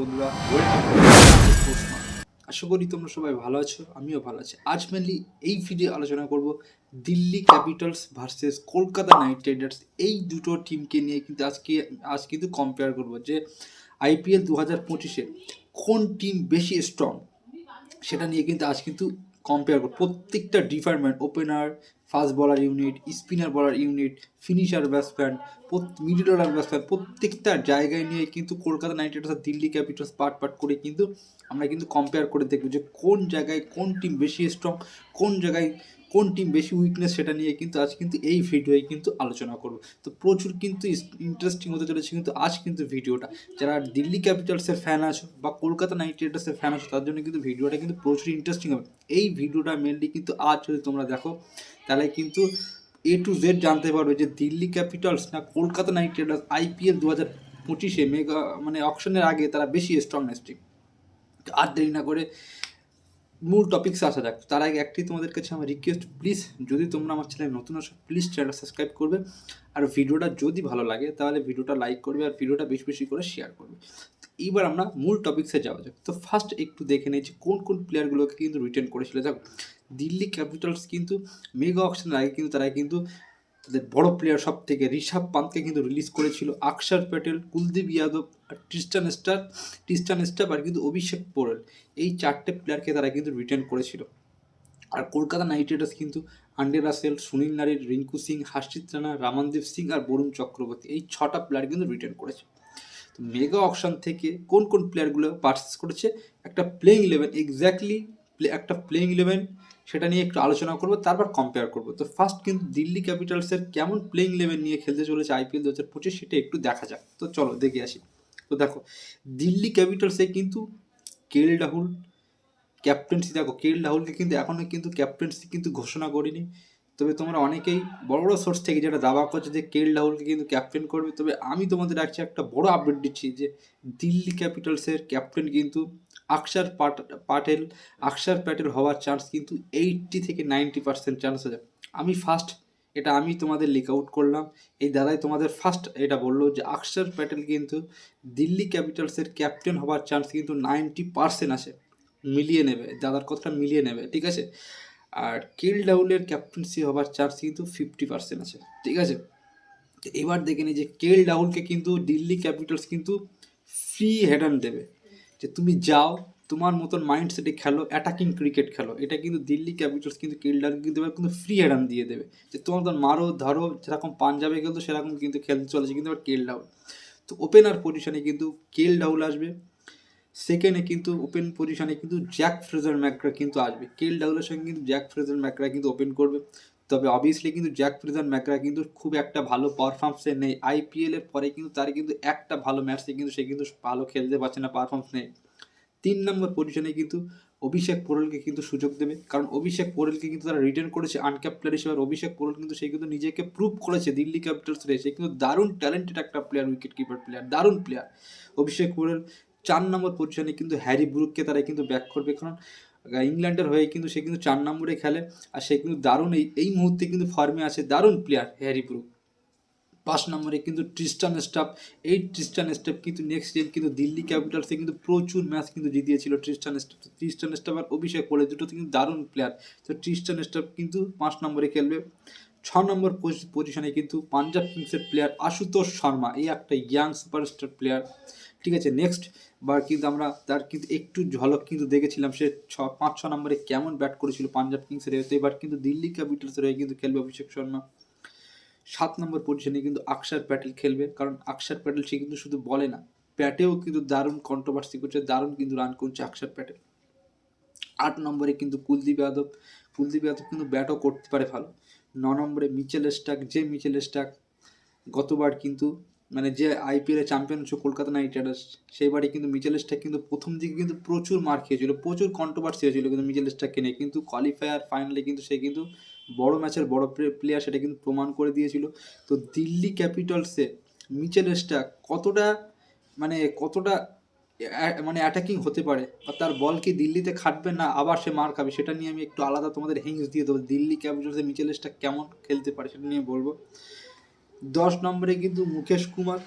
বন্ধুরা। আশা করি তোমরা সবাই ভালো আছো, আমিও ভালো আছি। আজ মেনলি এই ভিডিও আলোচনা করব Delhi Capitals versus Kolkata Knight Riders. এই দুটো টিমকে নিয়ে কিন্তু আজকে, আজ কিন্তু কম্পেয়ার করব যে আইপিএল দু হাজার পঁচিশে কোন টিম বেশি স্ট্রং সেটা নিয়ে কিন্তু আজ কিন্তু কম্পেয়ার করব। প্রত্যেকটা department opener fast bowler unit, spinner bowler unit, finisher batsman middle order batsman, প্রত্যেকটা জায়গায় নিয়ে কিন্তু Kolkata Knight Riders Delhi Capitals part part করে কিন্তু আমরা কিন্তু কম্পেয়ার করে দেখব যে কোন জায়গায় কোন টিম বেশি স্ট্রং কোন জায়গায় কোন টিম বেশি উইকনেস সেটা নিয়ে কিন্তু আজ কিন্তু এই ভিডিওয়ে কিন্তু আলোচনা করব। তো প্রচুর কিন্তু ইন্টারেস্টিং হতে চলেছে কিন্তু আজ কিন্তু ভিডিওটা। যারা দিল্লি ক্যাপিটালসের ফ্যান আছো বা কলকাতা নাইট রাইডার্সের ফ্যান আছো, তার জন্য কিন্তু ভিডিওটা কিন্তু প্রচুর ইন্টারেস্টিং হবে। এই ভিডিওটা মেনলি কিন্তু আজ যদি তোমরা দেখো, তাহলে কিন্তু এ টু জেড জানতে পারবে যে দিল্লি ক্যাপিটালস না কলকাতা নাইট রাইডার্স আইপিএল দু হাজার পঁচিশে মেগা মানে অপশনের আগে তারা বেশি স্ট্রংনেস টিম। আর দেরি না করে মূল টপিক্সে আসা যাক। তার আগে একটি তোমাদের কাছে আমার রিকোয়েস্ট প্লিজ যদি তোমরা আমার চ্যানেল নতুন আসো প্লিজ চ্যানেলটা সাবস্ক্রাইব করবে। আর ভিডিওটা যদি ভালো লাগে, তাহলে ভিডিওটা লাইক করবে আর ভিডিওটা বেশি বেশি করে শেয়ার করবে। এইবার আমরা মূল টপিক্সে যাওয়া যাক। তো ফার্স্ট একটু দেখে নিয়েছি কোন কোন প্লেয়ারগুলোকে কিন্তু রিটার্ন করেছিল। যাক দিল্লি ক্যাপিটালস কিন্তু মেগা অকশনের আগে কিন্তু, তারা কিন্তু তাদের বড় প্লেয়ার সব থেকে ঋষভ পান্তকে কিন্তু রিলিজ করেছিল আকসার প্যাটেল, কুলদীপ যাদব আর টিস্টান স্টার টিস্টান স্টার আর কিন্তু অভিষেক পোরেল। এই চারটে প্লেয়ারকে তারা কিন্তু রিটার্ন করেছিল। আর কলকাতা নাইট রাইডার্স কিন্তু আন্ডে রাসেল, সুনীল নারির, রিঙ্কু সিং, হার্ষিত রানা, রামানদীপ সিং আর বরুণ চক্রবর্তী এই ছটা প্লেয়ার কিন্তু রিটার্ন করেছে। তো মেগা অকশন থেকে কোন কোন প্লেয়ারগুলো পারচেস করেছে? একটা প্লেইং ইলেভেন এক্স্যাক্টলি একটা প্লেইং ইলেভেন সেটা নিয়ে একটু আলোচনা করব, তারপর কম্পেয়ার করব। তো ফার্স্ট কিন্তু দিল্লি ক্যাপিটালসের কেমন প্লেইং লেভেল নিয়ে খেলতে চলেছে আইপিএল দু হাজার পঁচিশ সেটা একটু দেখা যাক। তো চলো দেখে আসি। তো দেখো, দিল্লি ক্যাপিটালসে কিন্তু কেএল রাহুল ক্যাপ্টেন্সি দেখো, কেএল রাহুলকে কিন্তু এখনও কিন্তু ক্যাপ্টেন্সি কিন্তু ঘোষণা করিনি। তবে তোমরা অনেকেই বড় বড় সোর্স থেকে যেটা দাবা করছে যে কেএল রাহুলকে কিন্তু ক্যাপ্টেন করবে, তবে আমি তোমাদের রাখছি একটা বড় আপডেট দিচ্ছি যে দিল্লি ক্যাপিটালসের ক্যাপ্টেন কিন্তু আকসার পাটেল আকসার প্যাটেল হওয়ার চান্স কিন্তু এইটটি থেকে নাইনটি পার্সেন্ট চান্স আছে। আমি ফার্স্ট এটা আমি তোমাদের লিক আউট করলাম। এই দাদাই তোমাদের ফার্স্ট এটা বলল যে আকসার প্যাটেল কিন্তু দিল্লি ক্যাপিটালসের ক্যাপ্টেন হওয়ার চান্স কিন্তু নাইনটি পার্সেন্ট আছে। মিলিয়ে নেবে, দাদার কথাটা মিলিয়ে নেবে, ঠিক আছে? আর কিল ডাউলের ক্যাপ্টেন্সি হবার চান্স কিন্তু ফিফটি পার্সেন্ট আছে, ঠিক আছে? এবার দেখে নিই যে কেল রাহুলকে কিন্তু দিল্লি ক্যাপিটালস কিন্তু ফ্রি হেডান দেবে। যে তুমি যাও, তোমার মতন মাইন্ডসেটে খেলো অ্যাটাকিং ক্রিকেট খেলো। এটা কিন্তু দিল্লি ক্যাপিটালস কিন্তু কেল রাহুলকে কিন্তু এবার কিন্তু ফ্রি হেডান দিয়ে দেবে। যে তোমার মতন মারো, ধরো, যেরকম পাঞ্জাবে খেলতো, সেরকম কিন্তু খেলতে চলেছে, কিন্তু এবার কেল রাহুল তো ওপেনার পজিশনে কিন্তু কেল রাহুল আসবে। সেকেন্ডে কিন্তু ওপেন পজিশনে কিন্তু জ্যাক ফ্রেজার ম্যাকরা কিন্তু আসবে। কেল ডাউলের সঙ্গে কিন্তু জ্যাক ফ্রেজার ম্যাকরা কিন্তু ওপেন করবে। তবে অবভিয়াসলি কিন্তু জ্যাক ফ্রেজার ম্যাকরা কিন্তু খুব একটা ভালো পারফরমেন্সে নেই। আইপিএল এর পরে কিন্তু তার কিন্তু একটা ভালো ম্যাচে কিন্তু সে কিন্তু ভালো খেলতে পারছে না পারফরমেন্স নেই। তিন নম্বর পজিশনে কিন্তু অভিষেক পোরেলকে কিন্তু সুযোগ দেবে। কারণ অভিষেক পোরেলকে কিন্তু তারা রিটার্ন করেছে আনক্যাপ প্লেয়ার হিসেবে। অভিষেক পোরেল কিন্তু সে কিন্তু নিজেকে প্রুভ করেছে দিল্লি ক্যাপিটালস সে কিন্তু দারুণ ট্যালেন্টেড একটা প্লেয়ার উইকেট কিপার প্লেয়ার দারুণ প্লেয়ার অভিষেক পোরেল চার নম্বর পজিশনে কিন্তু হ্যারি ব্রুককে তারা কিন্তু ব্যাক করবে। কারণ ইংল্যান্ডের হয়ে কিন্তু সে কিন্তু চার নম্বরে খেলে, আর সে কিন্তু দারুণ এই এই মুহূর্তে কিন্তু ফর্মে আছে দারুণ প্লেয়ার হ্যারি ব্রুক পাঁচ নম্বরে কিন্তু ট্রিস্টান স্টাফ এই ট্রিস্টান স্টাফ কিন্তু নেক্সট ইয়ার কিন্তু দিল্লি ক্যাপিটালসে কিন্তু প্রচুর ম্যাচ কিন্তু জিতিয়েছিল ট্রিস্টান স্টাফ ট্রিস্টান স্টাফ আর অভিষেক করে দুটো কিন্তু দারুণ প্লেয়ার তো ট্রিস্টান স্টাফ কিন্তু পাঁচ নম্বরে খেলবে। ছ নম্বর পজিশনে কিন্তু পাঞ্জাব কিংসের প্লেয়ার আশুতোষ শর্মা, এই একটা ইয়াং সুপারস্টার প্লেয়ার ঠিক আছে নেক্সট বার কিন্তু আমরা তার কিন্তু একটু ঝলক কিন্তু দেখেছিলাম, সে ছ, পাঁচ, ছ নম্বরে কেমন ব্যাট করেছিল পাঞ্জাব কিংসের হয়ে তো এবার কিন্তু দিল্লি ক্যাপিটালসের হয়ে কিন্তু খেলবে অভিষেক শর্মা। সাত নম্বর পজিশনে কিন্তু আকসার প্যাটেল খেলবে, কারণ আকসার প্যাটেল সে কিন্তু শুধু বলে না ব্যাটেও কিন্তু দারুণ কন্ট্রোভার্সি করছে, দারুণ কিন্তু রান করছে আকসার প্যাটেল। আট নম্বরে কিন্তু কুলদীপ যাদব কুলদীপ যাদব কিন্তু ব্যাটও করতে পারে ভালো। ন নম্বরে মিচেল স্টাক যে মিচেল স্টাক গতবার কিন্তু মানে যে আইপিএলে চ্যাম্পিয়ন হচ্ছে কলকাতা নাইট রাইডার্স সেইবারে কিন্তু মিচেল স্টাক কিন্তু প্রথম দিকে কিন্তু প্রচুর মার খেয়েছিল, প্রচুর কন্ট্রোভার্সি হয়েছিল কিন্তু মিচেল স্টাককে নিয়ে। কিন্তু কোয়ালিফায়ার ফাইনালে কিন্তু সে কিন্তু বড় ম্যাচের বড় প্লেয়ার সেটা কিন্তু প্রমাণ করে দিয়েছিল। তো দিল্লি ক্যাপিটালসে মিচেল স্টাক কতটা মানে কতটা মানে অ্যাটাকিং হতে পারে বা তার বল কি দিল্লিতে খাটবে না আবার সে মার খাবে, সেটা নিয়ে আমি একটু আলাদা তোমাদের হিংস দিয়ে দেবো। দিল্লি ক্যাপিটালসে মিচেল স্টাক কেমন খেলতে পারে সেটা নিয়ে বলব। দশ নম্বরে কিন্তু মুকেশ কুমার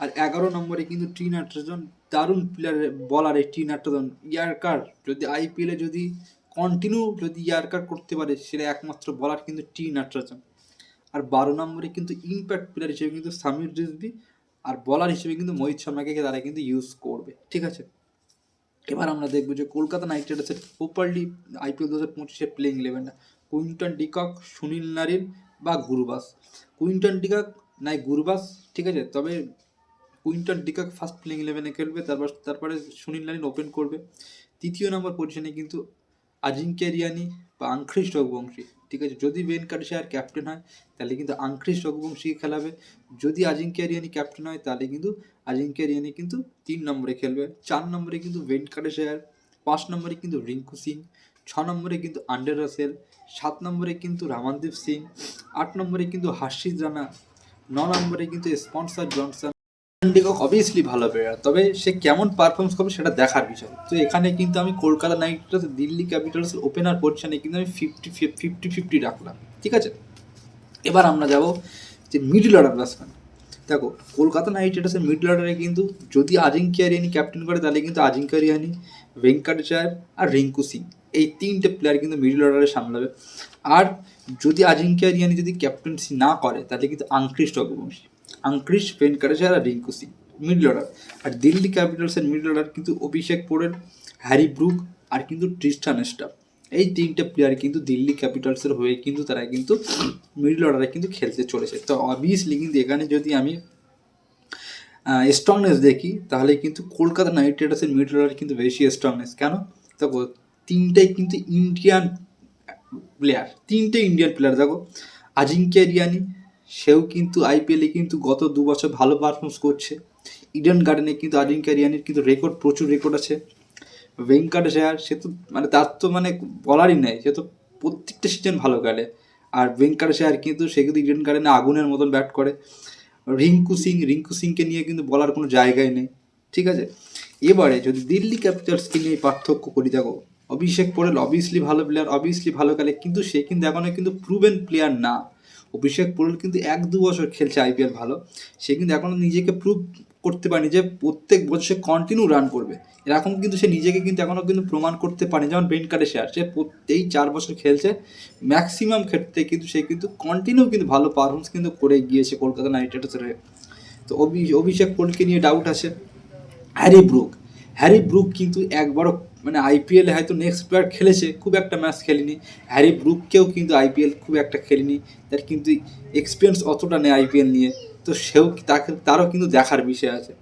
আর এগারো নম্বরে কিন্তু টি নাট্রাজন দারুণ প্লেয়ার বলার এই টি নাট্রাজন ইয়ারকার যদি আইপিএলে যদি কন্টিনিউ যদি ইয়ারকার করতে পারে, সেটা একমাত্র বলার কিন্তু টি নাট্রাজন আর বারো নম্বরে কিন্তু ইম্প্যাক্ট প্লেয়ার হিসেবে কিন্তু সামির রিজবি আর বলার হিসেবে কিন্তু মোহিত শর্মাকে তারা কিন্তু ইউজ করবে। ঠিক আছে? এবার আমরা দেখব যে কলকাতা নাইট রাইডার্সের প্রপারলি আইপিএল দু হাজার পঁচিশের playing ইলেভেনটা Quinton de Kock, Sunil Narine বা গুরুবাস। কুইন্টন ডিকাক, নাই গুরবাস, ঠিক আছে? তবে কুইন্টন ডিকাক ফার্স্ট প্লেইং ইলেভেনে খেলবে, তারপর, তারপরে সুনীল নারিন ওপেন করবে। তৃতীয় নম্বর পজিশনে কিন্তু আজিঙ্ক্য রিয়ানি বা আংখ্রিস রঘুবংশী, ঠিক আছে? যদি বেন কাটিশায়ার ক্যাপ্টেন হয়, তাহলে কিন্তু আংখ্রিস রঘুবংশীকে খেলাবে। যদি আজিঙ্ক্য রিয়ানি ক্যাপ্টেন হয়, তাহলে কিন্তু আজিঙ্ক্য রিয়ানি কিন্তু তিন নম্বরে খেলবে। চার নম্বরে কিন্তু বেন কাটিশায়ার পাঁচ নম্বরে কিন্তু রিঙ্কু সিং ছ নম্বরে কিন্তু আন্ডার রাসেল, সাত নম্বরে কিন্তু রামানদীপ সিং, আট নম্বরে কিন্তু হার্ষিদ রানা, ন নম্বরে কিন্তু Spencer Johnson. De Kock obviously ভালো প্লেয়ার তবে সে কেমন পারফরমেন্স করবে সেটা দেখার বিষয়। তো এখানে কিন্তু আমি Kolkata Knight Riders Delhi Capitals opener পজিশনে কিন্তু আমি ফিফটি ফিফটি ফিফটি রাখলাম, ঠিক আছে? এবার আমরা যাব যে মিডল অর্ডার ব্যাটসম্যান দেখো, কলকাতা নাইট রাইডার্সের মিডল অর্ডারে কিন্তু যদি আজিঙ্ক্য রিয়ানি ক্যাপ্টেন করে, তাহলে কিন্তু আজিঙ্ক্য রিয়ানি আর রিঙ্কু সিং। এই তিনটে প্লেয়ার কিন্তু মিডল অর্ডারে সামলাবে। আর যদি আজিঙ্ক্য রিয়ানি যদি ক্যাপ্টেন্সি না করে, তাহলে কিন্তু আংক্রিস রঘুবংশী আংক্রিস ভেঙ্কটেশ্বর আর রিঙ্কু সিং মিডল অর্ডার আর দিল্লি ক্যাপিটালসের মিডল অর্ডার কিন্তু অভিষেক পোরেল হ্যারি ব্রুক আর কিন্তু ট্রিস্টান স্টাফ এই তিনটে প্লেয়ার কিন্তু দিল্লি ক্যাপিটালসের হয়ে কিন্তু তারা কিন্তু মিডল অর্ডারে কিন্তু খেলতে চলেছে। তো অবভিয়াসলি কিন্তু এখানে যদি আমি স্ট্রংনেস দেখি, তাহলে কিন্তু কলকাতা নাইট রাইডার্সের মিডল অর্ডার কিন্তু বেশি স্ট্রংনেস কেন? দেখো তিনটেই কিন্তু ইন্ডিয়ান প্লেয়ার তিনটে ইন্ডিয়ান প্লেয়ার দেখো আজিঙ্ক্য রিয়ানি সেও কিন্তু আইপিএলে কিন্তু গত দু বছর ভালো পারফরমেন্স করছে। ইডেন গার্ডেনে কিন্তু আজিঙ্ক্য রিয়ানির কিন্তু রেকর্ড প্রচুর রেকর্ড আছে। ভেঙ্কটেশ্বর সে তো মানে তার তো মানে বলারই নেই, সে তো প্রত্যেকটা সিজন ভালো খেলে। আর ভেঙ্কটেশ্বর কিন্তু, সে কিন্তু ইডেন গার্ডেনে আগুনের মতন ব্যাট করে। রিঙ্কু সিং, রিঙ্কু সিংকে নিয়ে কিন্তু বলার কোনো জায়গায় নেই, ঠিক আছে? এবারে যদি দিল্লি ক্যাপিটালসকে নিয়ে পার্থক্য করি, দেখো অভিষেক পড়েল অবভিয়াসলি ভালো প্লেয়ার অবভিয়াসলি ভালো খেলে, কিন্তু সে কিন্তু এখনও কিন্তু প্রুভেন প্লেয়ার না। অভিষেক পোরেল কিন্তু এক দু বছর খেলছে আইপিএল ভালো, সে কিন্তু এখনও নিজেকে প্রুভ করতে পারেনি যে প্রত্যেক বছর সে কন্টিনিউ রান করবে। এরকম কিন্তু সে নিজেকে কিন্তু এখনও কিন্তু প্রমাণ করতে পারে যেমন বেন কাটে শেয়ার সে এই চার বছর খেলছে ম্যাক্সিমাম ক্ষেত্রে কিন্তু সে কিন্তু কন্টিনিউ কিন্তু ভালো পারফরমেন্স কিন্তু করে গিয়েছে কলকাতা নাইট রাইডার্সের হয়ে তো অভি, অভিষেক পোলকে নিয়ে ডাউট আছে হ্যারি ব্রুক হ্যারি ব্রুক কিন্তু একবারও মানে আইপিএলে হয়তো নেক্সট প্লেয়ার খেলেছে, খুব একটা ম্যাচ খেলেনি। হ্যারি ব্রুককেও কিন্তু আইপিএল খুব একটা খেলেনি। তার কিন্তু এক্সপিরিয়েন্স অতটা নেই আইপিএল নিয়ে। তো সেও তাকে, তারও কিন্তু দেখার বিষয় আছে।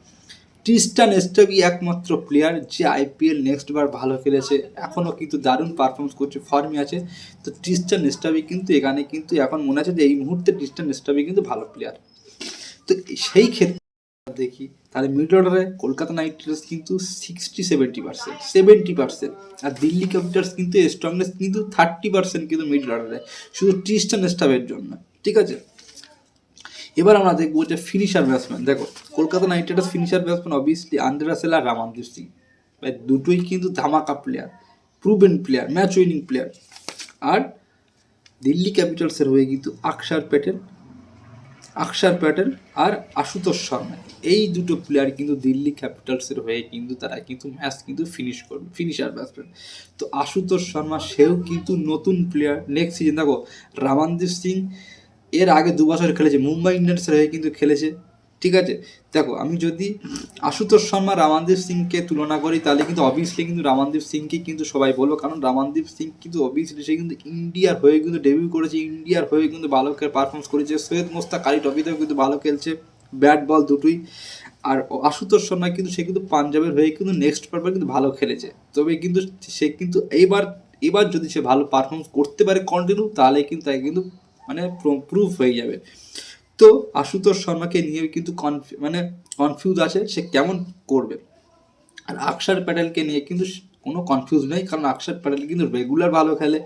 ট্রিস্টান এস্টাবি একমাত্র প্লেয়ার যে আইপিএল নেক্সট বার ভালো খেলেছে, এখনও কিন্তু দারুণ পারফর্মেন্স করছে ফর্মে আছে। তো ট্রিস্টান এস্টাবি কিন্তু এখানে কিন্তু এখন মনে আছে যে এই মুহূর্তে ট্রিস্টান এস্টাবি কিন্তু ভালো প্লেয়ার তো সেই ক্ষেত্রে দেখি, তাহলে মিড অর্ডারে কলকাতা নাইট রাইডার্স কিন্তু sixty seventy percent seventy percent আর দিল্লি ক্যাপিটালস কিন্তু স্ট্রংনেস কিন্তু থার্টি পার্সেন্ট কিন্তু মিড অর্ডারে শুধু ট্রিস্টান স্টাফের জন্য, ঠিক আছে? এবার আমরা দেখব যে ফিনিশার ব্যাটসম্যান দেখো, Kolkata Knight Riders finisher batsman obviously Andre Russell আর রামানদীপ সিং ভাই, দুটোই কিন্তু ধামাকা player proven player match winning player আর দিল্লি ক্যাপিটালসের হয়ে কিন্তু আকসার প্যাটেল আকসার প্যাটেল আর আশুতোষ শর্মা। এই দুটো প্লেয়ার কিন্তু দিল্লি ক্যাপিটালসের হয়ে কিন্তু তারা কিন্তু ম্যাচ কিন্তু ফিনিশ করবে ফিনিশার ব্যাটসম্যান তো আশুতোষ শর্মা, সেও কিন্তু নতুন প্লেয়ার নেক্সট সিজন দেখো, রামানদীপ সিং এর আগে দু বছর খেলেছে, মুম্বাই ইন্ডিয়ান্সের হয়ে কিন্তু খেলেছে। ঠিক আছে? দেখো, আমি যদি আশুতোষ শর্মা, রামানদীপ সিংকে তুলনা করি, তাহলে কিন্তু অবভিয়াসলি কিন্তু রামানদীপ সিংকে কিন্তু সবাই বলব। কারণ রামানদীপ সিং কিন্তু অবভিয়াসলি সে কিন্তু ইন্ডিয়ার হয়ে কিন্তু ডেবিউ করেছে, ইন্ডিয়ার হয়ে কিন্তু ভালো পারফর্মেন্স করেছে। সৈয়দ মোস্তাক আলী ট্রফিতেও কিন্তু ভালো খেলছে ব্যাট বল দুটোই। আর আশুতোষ শর্মা কিন্তু, সে কিন্তু পাঞ্জাবের হয়ে কিন্তু নেক্সট পারবার কিন্তু ভালো খেলেছে। তবে কিন্তু সে কিন্তু এইবার এবার যদি সে ভালো পারফরমেন্স করতে পারে কন্টিনিউ তাহলে কিন্তু তাকে কিন্তু মানে প্রুফ হয়ে যাবে। তো আশুতোষ শর্মাকে নিয়ে কিন্তু কনফিউ মানে কনফিউজ আছে সে কেমন করবে। আর আকসার প্যাটেলকে নিয়ে কিন্তু কোনো কনফিউজ নেই, কারণ আকসার প্যাটেল কিন্তু রেগুলার ভালো খেলে।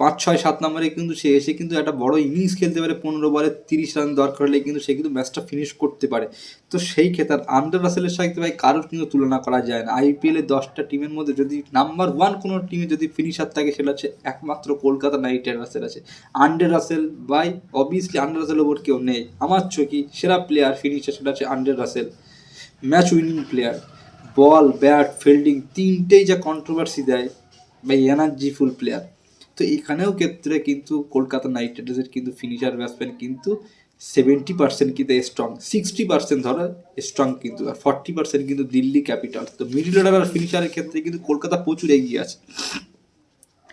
পাঁচ, ছয়, সাত নম্বরে কিন্তু সে এসে কিন্তু একটা বড় ইনিংস খেলতে পারে, পনেরো বলে তিরিশ রান দরকার হলে কিন্তু সে কিন্তু ম্যাচটা ফিনিশ করতে পারে। তো সেই ক্ষেত্রে আন্ডার রাসেলের সাথে ভাই কারোর কিন্তু তুলনা করা যায় না। আইপিএলে দশটা টিমের মধ্যে যদি নাম্বার ওয়ান কোনো টিমে যদি ফিনিশার থাকে, সেটা হচ্ছে একমাত্র কলকাতা নাইট রাইডার্সের আছে। Andre Russell by obviously Andre Russell ওপর কেউ নেই। আমার চোখি সেরা প্লেয়ার ফিনিশার সেটা হচ্ছে Andre Russell match winning player ball bat fielding তিনটেই যা কন্ট্রোভার্সি দেয় বা এনার্জিফুল প্লেয়ার তো এখানেও ক্ষেত্রে কিন্তু কলকাতা নাইট রাইডার্সের কিন্তু ফিনিশার ব্যাটসম্যান কিন্তু সেভেন্টি পার্সেন্ট কিন্তু স্ট্রং সিক্সটি পার্সেন্ট ধরো স্ট্রং কিন্তু, আর ফর্টি পার্সেন্ট কিন্তু দিল্লি ক্যাপিটাল তো মিডিল অর্ডার আর ফিনিশারের ক্ষেত্রে কিন্তু কলকাতা প্রচুর এগিয়ে আছে।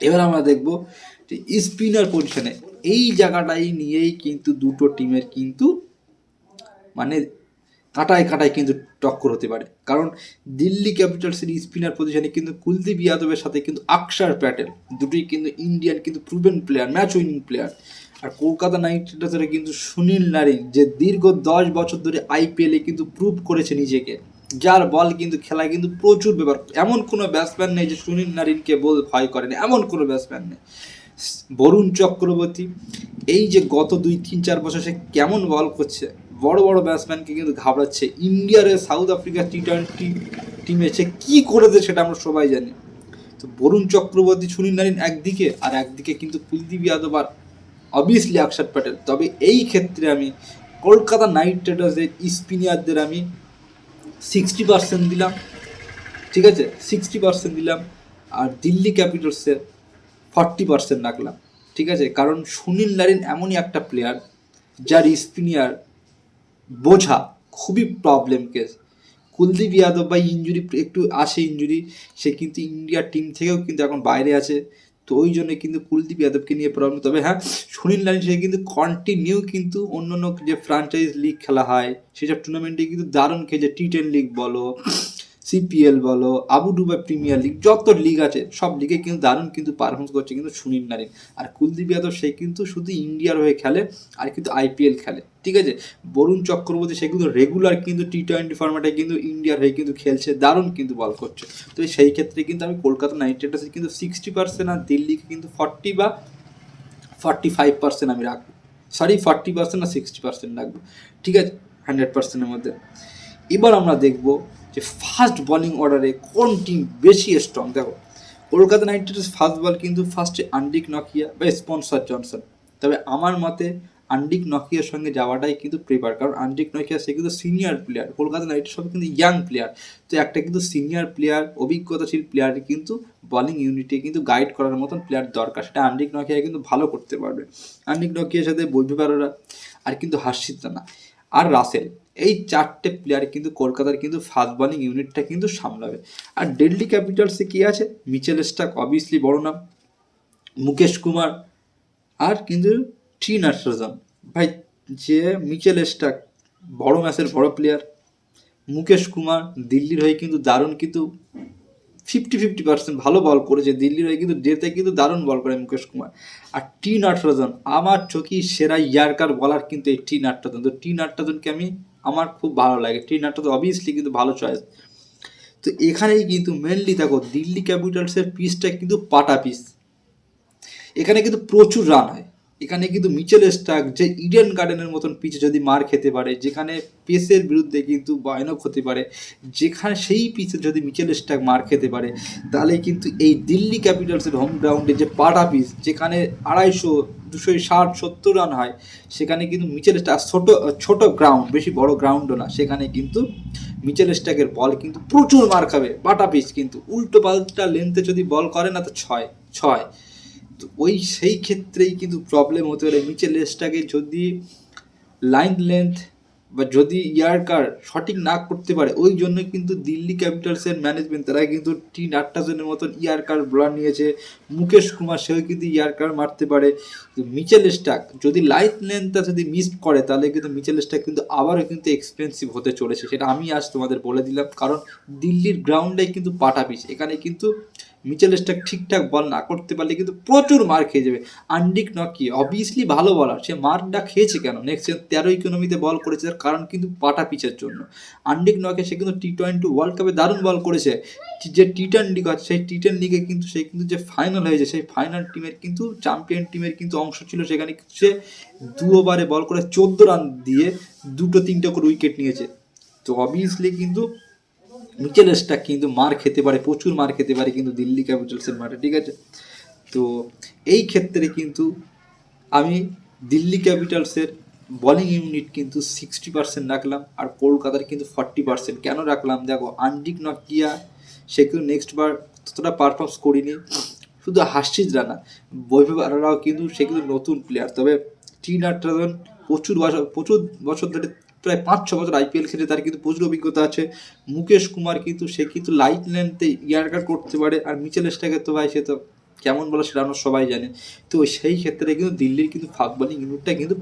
এবার আমরা দেখব যে স্পিনার পজিশনে এই জায়গাটাই নিয়েই কিন্তু দুটো টিমের কিন্তু মানে কাটায় কাটায় কিন্তু টক্কর হতে পারে। কারণ দিল্লি ক্যাপিটালসের স্পিনার পজিশনে কিন্তু কুলদীপ যাদবের সাথে কিন্তু আকসার প্যাটেল, দুটোই কিন্তু ইন্ডিয়ান কিন্তু proven player, match winning player. আর কলকাতা নাইট রাইডার্সের কিন্তু সুনীল নারিন যে দীর্ঘ দশ বছর ধরে আইপিএলে কিন্তু প্রুভ করেছে নিজেকে, যার বল কিন্তু খেলায় কিন্তু প্রচুর ব্যাপার এমন কোনো ব্যাটসম্যান নেই যে সুনীল নারিনকে বল ভয় করেনি এমন কোনো ব্যাটসম্যান নেই। বরুণ চক্রবর্তী, এই যে গত দুই, তিন, চার বছর সে কেমন বল করছে বড় বড় ব্যাটসম্যানকে কিন্তু ঘাবড়াচ্ছে। ইন্ডিয়ার সাউথ আফ্রিকা টি টোয়েন্টি টিমে সে কী করেছে সেটা আমরা সবাই জানি। তো বরুণ চক্রবর্তী, সুনীল নারিন একদিকে আর একদিকে কিন্তু কুলদীপ যাদব আর অবভিয়াসলি অক্ষর প্যাটেল। তবে এই ক্ষেত্রে আমি কলকাতা নাইট রাইডার্সের স্পিনারদের আমি সিক্সটি পার্সেন্ট দিলাম। ঠিক আছে? সিক্সটি পার্সেন্ট দিলাম আর দিল্লি ক্যাপিটালসের ফর্টি পার্সেন্ট রাখলাম। ঠিক আছে? কারণ সুনীল নারিন এমনই একটা প্লেয়ার যার স্পিনিয়ার বোঝা খুবই প্রবলেম কেস কুলদীপ যাদব বা ইঞ্জুরি একটু আসে ইঞ্জুরি সে কিন্তু ইন্ডিয়ার টিম থেকেও কিন্তু এখন বাইরে আছে। তো ওই জন্য কিন্তু কুলদীপ যাদবকে নিয়ে প্রবলেম তবে হ্যাঁ সুনীল নারী সে কিন্তু কন্টিনিউ কিন্তু অন্য অন্য যে ফ্রাঞ্চাইজ লিগ খেলা হয়, সেসব টুর্নামেন্টে কিন্তু দারুণ খেলছে। টি টেন লিগ বলো সিপিএল বলো আবু ডুবাই প্রিমিয়ার লিগ যত লিগ আছে, সব লিগে কিন্তু দারুণ কিন্তু পারফরমেন্স করছে কিন্তু সুনীল নারিন। আর কুলদীপ যাদব, সে কিন্তু শুধু ইন্ডিয়ার হয়ে খেলে আর কিন্তু আইপিএল খেলে, ঠিক আছে? বরুণ চক্রবর্তী, সে কিন্তু রেগুলার কিন্তু টি টোয়েন্টি ফর্ম্যাটে কিন্তু ইন্ডিয়ার হয়ে কিন্তু খেলছে, দারুণ কিন্তু বল করছে। তো সেই ক্ষেত্রে কিন্তু আমি কলকাতা নাইট রাইডার্সের কিন্তু সিক্সটি পার্সেন্ট আর দিল্লিকে কিন্তু ফর্টি বা ফর্টি ফাইভ পার্সেন্ট আমি রাখব। সরি ফর্টি পার্সেন্ট আর সিক্সটি পার্সেন্ট রাখব, ঠিক আছে? হান্ড্রেড পার্সেন্টের মধ্যে। এবার আমরা দেখব যে ফার্স্ট বোলিং অর্ডারে কোন টিম বেশি স্ট্রং দেখো, Kolkata Knight Riders first ball কিন্তু ফার্স্টে আন্ডিক নকিয়া বা স্পন্সর জনসন তবে আমার মতে আন্ডিক নকিয়ার সঙ্গে যাওয়াটাই কিন্তু প্রেফার কারণ আন্ডিক নকিয়া সে কিন্তু সিনিয়র প্লেয়ার কলকাতা নাইট সব কিন্তু ইয়াং প্লেয়ার তো একটা কিন্তু সিনিয়র প্লেয়ার অভিজ্ঞতাশীল প্লেয়ার কিন্তু বলিং ইউনিটে কিন্তু গাইড করার মতন প্লেয়ার দরকার। সেটা আন্ডিক নকিয়া কিন্তু ভালো করতে পারবে। আন্ডিক নকিয়ার সাথে বৈভবারোরা আর কিন্তু হাসিত না আর রাসেল এই চারটে প্লেয়ার কিন্তু কলকাতার কিন্তু ফাস্ট বলিং ইউনিটটা কিন্তু সামলাবে। আর দিল্লি ক্যাপিটালসে কী আছে? মিচেল স্টাক অবভিয়াসলি বড় নাম। মুকেশ কুমার আর কিন্তু টি নাটরাজন ভাই, যে মিচেল স্টাক বড় ম্যাচের বড় প্লেয়ার মুকেশ কুমার দিল্লির হয়ে কিন্তু দারুণ কিন্তু ফিফটি ফিফটি পার্সেন্ট ভালো বল করেছে। দিল্লির হয়ে কিন্তু ডেতে কিন্তু দারুণ বল করে মুকেশ কুমার। আর টি নাটরাজন আমার চোখি সেরা ইয়ারকার বলার কিন্তু এই টি নাটরাজন তো টি নাটরাজনকে আমি আমার খুব ভালো লাগে। টি তো অবভিয়াসলি কিন্তু ভালো চয়েস তো এখানেই কিন্তু মেনলি দেখো, দিল্লি ক্যাপিটালসের পিচটা কিন্তু পাটা পিস এখানে কিন্তু প্রচুর রান হয়। এখানে কিন্তু মিচেল স্টাক যে ইডেন গার্ডেনের মতন পিচে যদি মার খেতে পারে, যেখানে পেসের বিরুদ্ধে কিন্তু ভয়ানক হতে পারে, যেখানে সেই পিচে যদি মিচেল স্টাক মার খেতে পারে, তাহলে কিন্তু এই দিল্লি ক্যাপিটালসের হোম গ্রাউন্ডে যে পাটা পিচ যেখানে আড়াইশো দুশো ষাট, সত্তর রান হয়, সেখানে কিন্তু মিচেল ছোট ছোট গ্রাউন্ড বেশি বড় গ্রাউন্ডও না। সেখানে কিন্তু মিচেল স্টাকের বল কিন্তু প্রচুর মার খাবে বাটা পিচ কিন্তু। উল্টো পাল্টা লেন্থে যদি বল করে না তো ছয় ছয়। তো ওই সেই ক্ষেত্রেই কিন্তু প্রবলেম হতে পারে। মিচেল স্টাকে যদি লাইন লেন্থ বা যদি ইয়ারকার সঠিক না করতে পারে, ওই জন্য কিন্তু দিল্লি ক্যাপিটালসের ম্যানেজমেন্ট তারা কিন্তু টি নাট্টাজনের মতন ইয়ারকার বোলার নিয়েছে। মুকেশ কুমার সেও কিন্তু ইয়ারকার মারতে পারে। মিচেল স্টাক যদি লাইফ লেন্থটা যদি মিস করে, তাহলে কিন্তু মিচেল স্টাক কিন্তু আবারও কিন্তু এক্সপেন্সিভ হতে চলেছে, সেটা আমি আজ তোমাদের বলে দিলাম। কারণ দিল্লির গ্রাউন্ডে কিন্তু পাটা পিচ এখানে কিন্তু মিচেল স্টাক ঠিকঠাক বল না করতে পারলে কিন্তু প্রচুর মার খেয়ে যাবে। আন্ডিক নকি অবভিয়াসলি ভালো বলার সে মারটা খেয়েছে কেন? নেক্সট তেরো ইকোনমিতে বল করেছে, তার কারণ কিন্তু পাটা পিচের জন্য। আন্ডিক নকে সে কিন্তু টি টোয়েন্টি ওয়ার্ল্ড কাপে দারুণ বল করেছে। যে টি টেন লিগ আছে, সেই টি টেন লিগে কিন্তু সে কিন্তু যে ফাইনাল হয়েছে, সেই ফাইনাল টিমের কিন্তু চ্যাম্পিয়ন টিমের কিন্তু অংশ ছিল সেখানে সে দু ওভারে বল করে চোদ্দ রান দিয়ে দুটো তিনটে করে উইকেট নিয়েছে। তো অবভিয়াসলি কিন্তু মিচেল স্টাক কিন্তু মার খেতে পারে, প্রচুর মার খেতে পারে কিন্তু দিল্লি ক্যাপিটালসের মাঠে, ঠিক আছে? তো এই ক্ষেত্রে কিন্তু আমি দিল্লি ক্যাপিটালসের বোলিং ইউনিট কিন্তু সিক্সটি পার্সেন্ট রাখলাম আর কলকাতার কিন্তু ফর্টি পার্সেন্ট কেন রাখলাম? দেখো আন্ডিক নকিয়া সে কিন্তু নেক্সট বার ততটা পারফর্মস করিনি। শুধু হাসিস রানা। বৈভব আরোরাও কিন্তু সে কিন্তু নতুন প্লেয়ার তবে টি নাটরাজন প্রচুর বছর প্রচুর বছর ধরে প্রায় পাঁচ ছ বছর আইপিএল খেলে তার কিন্তু প্রচুর অভিজ্ঞতা আছে। মুকেশ কুমার কিন্তু, সে কিন্তু লাইট লেন্থে ইয়ারকার করতে পারে। আর মিচেল স্টাকের তো ভাই, সে তো কেমন বলে সেটা আমরা সবাই জানে। তো সেই ক্ষেত্রে কিন্তু দিল্লির কিন্তু ফাস্ট বোলিং ইউনিটটা কিন্তু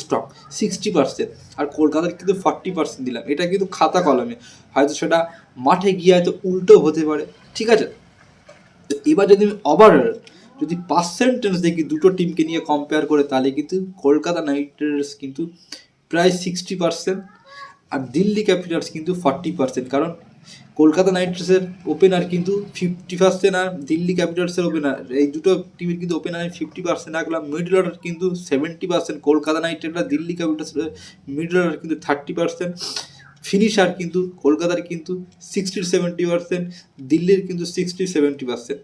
স্ট্রং সিক্সটি পার্সেন্ট আর কলকাতার কিন্তু ফর্টি পার্সেন্ট দিলাম। এটা কিন্তু খাতা কলমে। হয়তো সেটা মাঠে গিয়ে হয়তো উল্টো হতে পারে। ঠিক আছে? তো এবার যদি আমি ওভারঅল যদি পার্সেন্টেজ দেখি দুটো টিমকে নিয়ে কম্পেয়ার করে, তাহলে কিন্তু কলকাতা নাইট রাইডার্স কিন্তু প্রায় সিক্সটি পার্সেন্ট আর দিল্লি ক্যাপিটালস কিন্তু ফর্টি পার্সেন্ট কারণ কলকাতা নাইট রাইডার্সের ওপেনার কিন্তু ফিফটি পার্সেন্ট আর দিল্লি ক্যাপিটালসের ওপেনার এই দুটো টিমের কিন্তু ওপেনার ফিফটি পার্সেন্ট রাখলাম মিডল অর্ডার কিন্তু seventy percent Kolkata Knight Rider Delhi ক্যাপিটালসের middle order কিন্তু থার্টি পার্সেন্ট ফিনিশার কিন্তু কলকাতার কিন্তু সিক্সটি সেভেন্টি পার্সেন্ট দিল্লির কিন্তু সিক্সটি সেভেন্টি পার্সেন্ট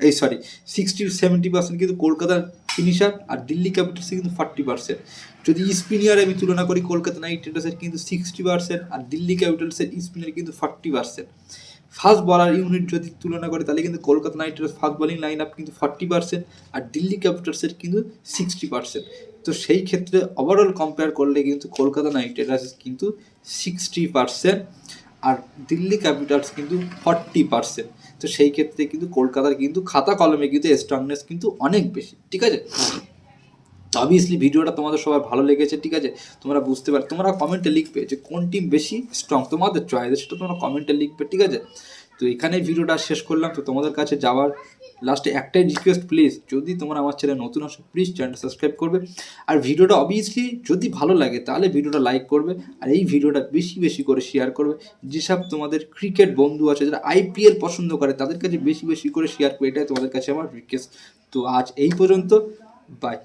এই সরি সিক্সটি সেভেন্টি পার্সেন্ট কিন্তু কলকাতার ফিনিশার আর দিল্লি ক্যাপিটালসে কিন্তু ফর্টি পার্সেন্ট যদি স্পিনিয়ার আমি তুলনা করি, কলকাতা নাইট রাইডার্সের কিন্তু সিক্সটি পার্সেন্ট আর দিল্লি ক্যাপিটালসের স্পিনার কিন্তু forty percent fast bowler unit যদি তুলনা করে, তাহলে কিন্তু Kolkata Knight Riders fast bowling line up কিন্তু ফর্টি পার্সেন্ট আর দিল্লি ক্যাপিটালসের কিন্তু সিক্সটি পার্সেন্ট তো সেই ক্ষেত্রে ওভারঅল কম্পেয়ার করলে কিন্তু কলকাতা নাইট রাইডার্স কিন্তু সিক্সটি পার্সেন্ট আর দিল্লি ক্যাপিটালস কিন্তু ফর্টি পার্সেন্ট তো সেই ক্ষেত্রে কিন্তু কলকাতার কিন্তু খাতা কলমে কিন্তু স্ট্রংনেস কিন্তু অনেক বেশি, ঠিক আছে? অবভিয়াসলি ভিডিওটা তোমাদের সবাই ভালো লেগেছে, ঠিক আছে? তোমরা বুঝতে পার, তোমরা কমেন্টে লিখবে যে কোন টিম বেশি স্ট্রং তোমাদের চয়েস সেটা তোমরা কমেন্টে লিখবে, ঠিক আছে? তো এখানে ভিডিওটা শেষ করলাম, তো তোমাদের কাছে যাওয়ার লাস্টে একটাই রিকোয়েস্ট প্লিজ যদি তোমরা আমার চ্যানেল নতুন আসো প্লিজ চ্যানেলটা সাবস্ক্রাইব করবে। আর ভিডিওটা অবভিয়াসলি যদি ভালো লাগে, তাহলে ভিডিওটা লাইক করবে, আর এই ভিডিওটা বেশি বেশি করে শেয়ার করবে। যেসব তোমাদের ক্রিকেট বন্ধু আছে, যারা আইপিএল পছন্দ করে, তাদের কাছে বেশি বেশি করে শেয়ার করবে এটাই তোমাদের কাছে আমার রিকোয়েস্ট তো আজ এই পর্যন্ত বাই